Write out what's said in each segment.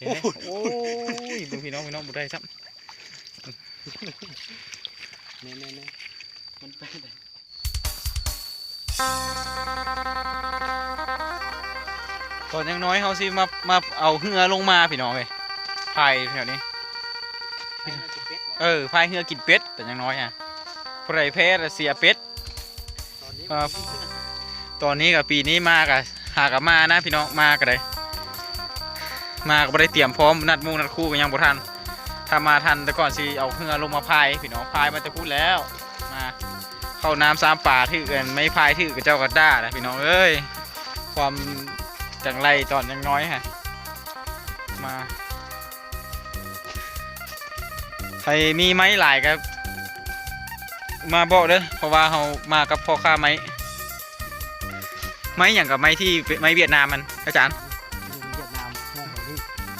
เห็นไหมโอ้ยดูพี่น้องพี่น้องบุได้ซ้แน่แน่แน่มันไปไหนำตอนยังน้อยเขาสิมามาเอาเหือลงมาพี่น้องเลยพายแถวนี้ไปน่าจะเป็ดวะเออพายเหือกินเป็ดแต่ยังน้อยอะใครแพ้เสียเป็ดตอนนี้ครับตอนนี้กับปีนี้มากับหากับมานะพี่น้องมากันเลย มาก็บ่ได้เตรียมพร้อมนัดหมูนัดคู่กันยังบ่ทันถ้ามาทันแต่ก่อนสิเอาเหือลงมาพายพี่น้องพายมาจะพูดแล้วมาเข้าน้ำสามป่าถือกันไม่พายถือกับเจ้ากระด้านะพี่น้องเอ้ยความจังไรตอนยังน้อยฮะมาใครมีไม้หลายก็มาบอกเด้อเพราะว่าเรามากับพ่อค้าไม้ไม้อย่างกับไม้ที่ไม้เวียดนามมันอาจารย์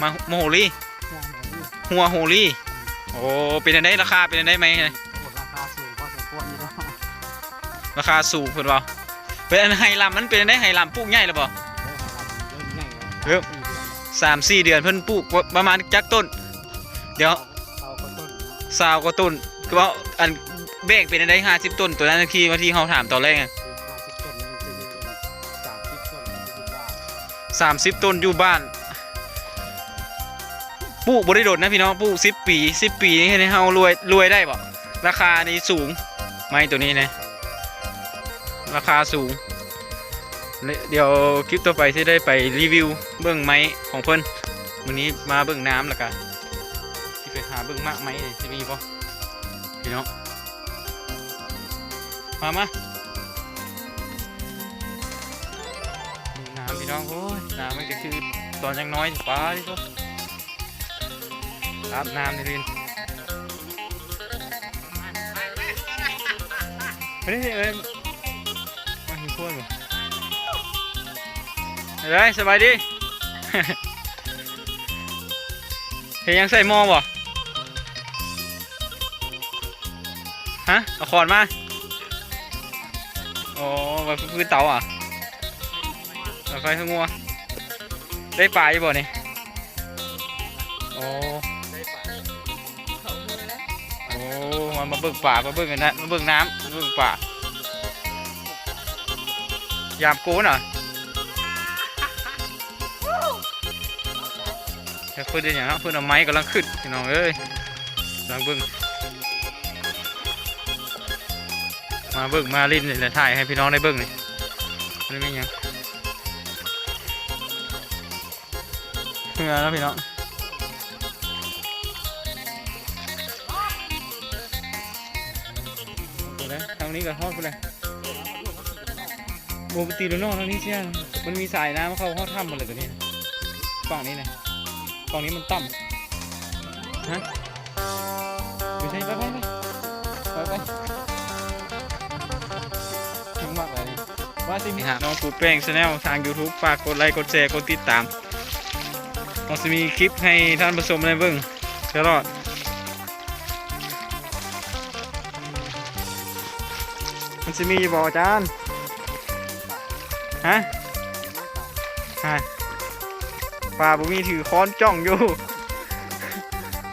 มาโมโหลี่โมโหลี่หัวโหลี่โอ้เป็นอันได้ราคาเป็นอันได้ไหมโอ้ราคาสูงพอสมควรอยู่แล้วราคาสูงเพิ่นบ่เป็นอันไฮลัมมันเป็นอันได้ไฮลัมปลูกใหญ่หรือเปล่าเริ่มง่ายแล้วเริ่มสามสี่เดือนเพิ่นปลูกประมาณจักต้น เดี๋ยวเอาก็ต้นสาวก็ต้นคือว่าอันเบรกเป็นอันได้ห้าสิบต้นตัวนั้นที่ว่าที่เขาถามตอนแรกคือห้าสิบต้นมันจะอยู่สามสิบต้นมันจะอยู่บ้าน สามสิบต้นอยู่บ้บริโดดนะพี่น้องปลูกสิบปีสิบปีนี่ให้เฮารวยรวยได้บ่ราคานี้สูงไม้ตัวนี้นะราคาสูง เดี๋ยวคลิปต่อไปที่ได้ไปรีวิวเบื้องไม้ของเพิ่นวันนี้มาเบื้องน้ำแล้วกันที่ไปหาเบื้องมากไม้เนี่ยจะมีปะพี่น้องมามาน้ำพี่น้องโอ้ยน้ำมันก็คือตอนยังน้อยป้าดิทุก อาบน้ำในเรียนเฮ้เอ้ยมาหิวพวดบ่เฮ้ยสบายดีเฮ้ยยังใส่หม้อบ่ฮะเอาขอนมาโอ้ไว้พื้นเตาอะไว้ไฟข้างงัวได้ปลาอยู่บ่นี่โอ้ มามาเบิ่งป่ามาเบิ่งกันนะมาเบิ่งน้ำมาเบิ่งป่า ยามกูน่ะแค่เพื่อนเดียอย่างนั้นเพื่อนเอาไม้กำลังขึ้นพี่น้องเอ้ยกำลังเบิ่งมาเบิ่งมาลิ้นนี่แหละถ่ายให้พี่น้องได้เบิ่งนี่มันไม่มีหยังเพื่อแล้วพี่น้อง งนี้ก็ทอดไปเลยปกติแล้วนอกทางนี้เชียมันมีสายน้ำเข้าเข้าถ้ำหมดเลยตัวนี้นะฝั่งนี้นะฝั่งนี้มันต่ำฮะไม่ใช่ไปไปไปไปไปทั้งมากเลยนี่ว่าสิมีหาน้องปูแป้งชาแนลทาง YouTube ฝากกดไลค์กดแชร์กดติดตามต้องจะมีคลิปให้ท่านผู้ชมได้เบิ่งตลอด มันจะมีอยู่บ่อาจารย์ฮะฮะป่าบุมีถือค้อนจ้องอยู่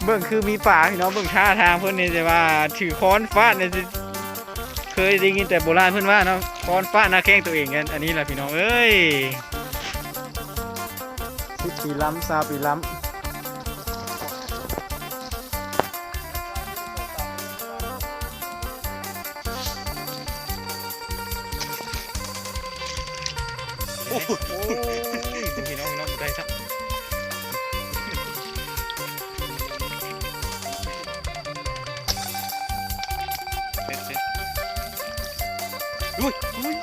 เบิ่งคือมีป่าพี่น้องเบิ่งท่าทางเพื่อนเนี่ยจะว่าถือค้อนฟาดเนี่ยจะเคยได้ยินแต่โบราณเพื่อนว่าเนาะค้อนฟาดหน้าแข้งตัวเองกันอันนี้แหละพี่น้องเอ้ยสิบปีล้ำซาปีล้ำ โอ้ยดูพี่น้องพี่น้องได้ครับเสร็จเสร็ดอุ้ยอุ้ย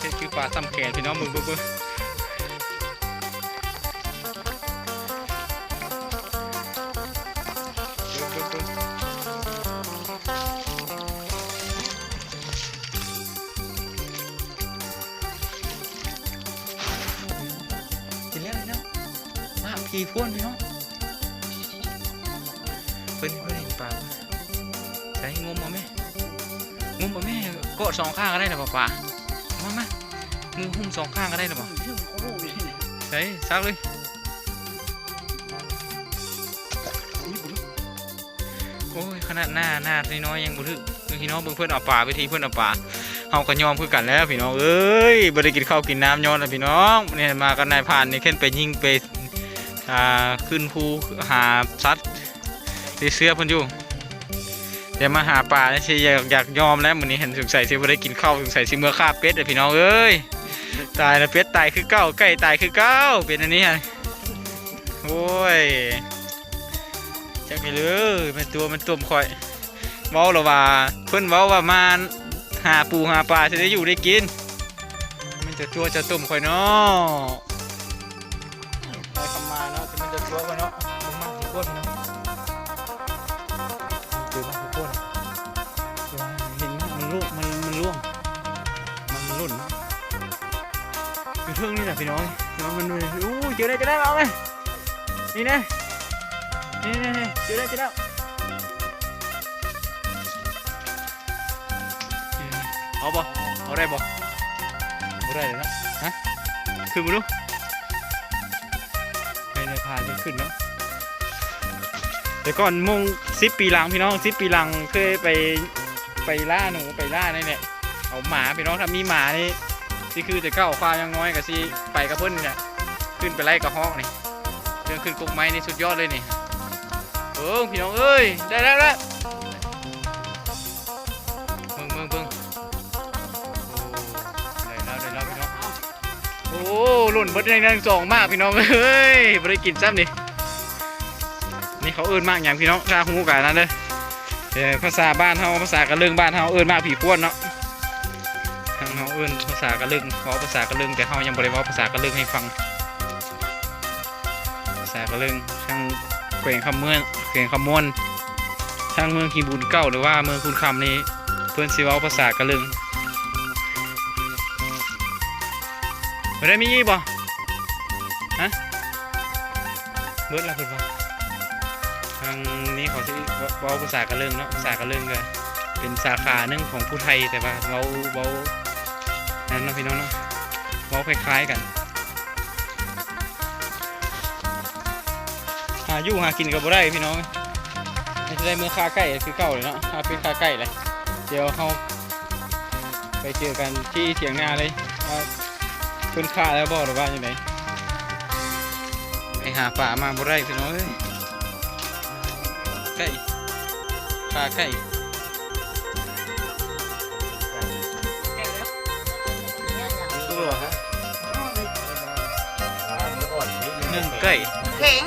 เฮ็ดคือปลาซ้ำแขนพี่น้องมึงเบิ่ง สี่พ่วนพี่นาะเพิ่นเพิ่นเห็นปลาใส่งมมาแม่งมมาแม่ก็สองข้างก็ได้หรอป่ามามามือหุ้มสองข้างก็ได้หรอป่าใส่ซักเลยโอ้ยขนาดหน้าหน้าน้อยยังบุทึกพี่น้องเพื่อนเอาป่าไปทีเพื่อนเอาป่าเฮาก็ยอมเพื่อกันแล้วพี่น้องเอ้ยบริกินข้าวกินน้ำย้อนแล้วพี่น้องเนี่ยมากันนายผ่านนี่เข่นไปยิงไป อ่าขึ้นภูหาสัตว์ที่เสื้อเพิ่นอยู่เดี๋ยวมาหาปลานี่สิอยากอยากยอมแล้วมื้อนี้เห็นสงสัยสิบ่ได้กินข้าวสงสัยสิเมื่อฆ่าเป็ดเด้อพี่น้องเอ้ยตายแล้วเป็ดตายคือเก้าไก่ตายคือเก้าเป็นอันนี้ฮะโอ้ยจักไปเลยมันตัวมันตุ่มคอยเว้าและว่าเพิ่นเว้าว่ามาหาปูหาปลาจะได้อยู่ได้กิน มันจะตัวจะตุ่มคอยเนาะ อยู่งนี่แหละพี่น้องน้องมันมันอู้เจอได้จะได้เอาไหมนี่นะนี่นี่นี่เจอแล้เจอแล้เอาบ่เอาได้บ่เอาได้เลยนะฮะขึ้นมาดูไปในพาจะขึ้นเนาะแต่ก่อนมงสิบปีหลังพี่น้องสิบปีหลังเคยไปไปล่าหนูไปล่านี่แหละเอาหมาพี่น้องถ้ามีหมานี่ ที่คือจะเก้าควายยังน้อยกับสิไปกับเพิ่นเนี่ยขึ้นไปไล่กระหอกนี่เรื่องขึ้นกุ๊กไม้นี่สุดยอดเลยนี่เออพี่น้องเอ้ยได้แล้วได้เบิ่งเบิ่งเบิ่งโอ้ได้แล้วได้แล้วพี่น้องโอ้หล่นเบิดในนั้นสองมากพี่น้องเอ้ยบ่ได้กินซ้ำนี่นี่เขาเอิ้นมากอย่างพี่น้องถ้าฮู้กันนั่นเด้อแต่ภาษาบ้านเฮาภาษากระเลิงบ้านเฮาเอิ้นมากผีป้วนเนาะ เฮาเอิ้นภาษากะลิงเว้าภาษากะลิงแต่เฮายังบ่ได้เว้าภาษากะลิงให้ฟัง ภาษากะลิงทางแขวงคำเมืองแขวงคำมวนทางเมืองขีบุญเก้าหรือว่าเมืองคุณคำนี่เพื่อนสิเว้าภาษากะลึงไม่ได้มีอีกบ่ฮะเบิดละเพิ่นบ่ทางนี้เขาสิเว้าภาษากะลึงเนาะภาษากะลึงก็เป็นสาขาหนึ่งของผู้ไทยแต่ว่าเว้าเว้า นั่นนะพี่น้องเนาะเว้าคล้ายๆกันหาอยู่หากินกับบ่ได้พี่น้องไม่ใช่ได้เมื่อค่าใกล้คือเก่าเลยเนาะหาเป็นค่าใกล้เลยเดี๋ยวเขาไปเจอกันที่เถียงนาเลยว่าเพิ่นค่าแล้วบ่หรือว่าอย่างไรไปหาป่ามาบ่ได้พี่น้องเอ้ยใกล้ค่าใกล้ นึ่งใกล้เข่ง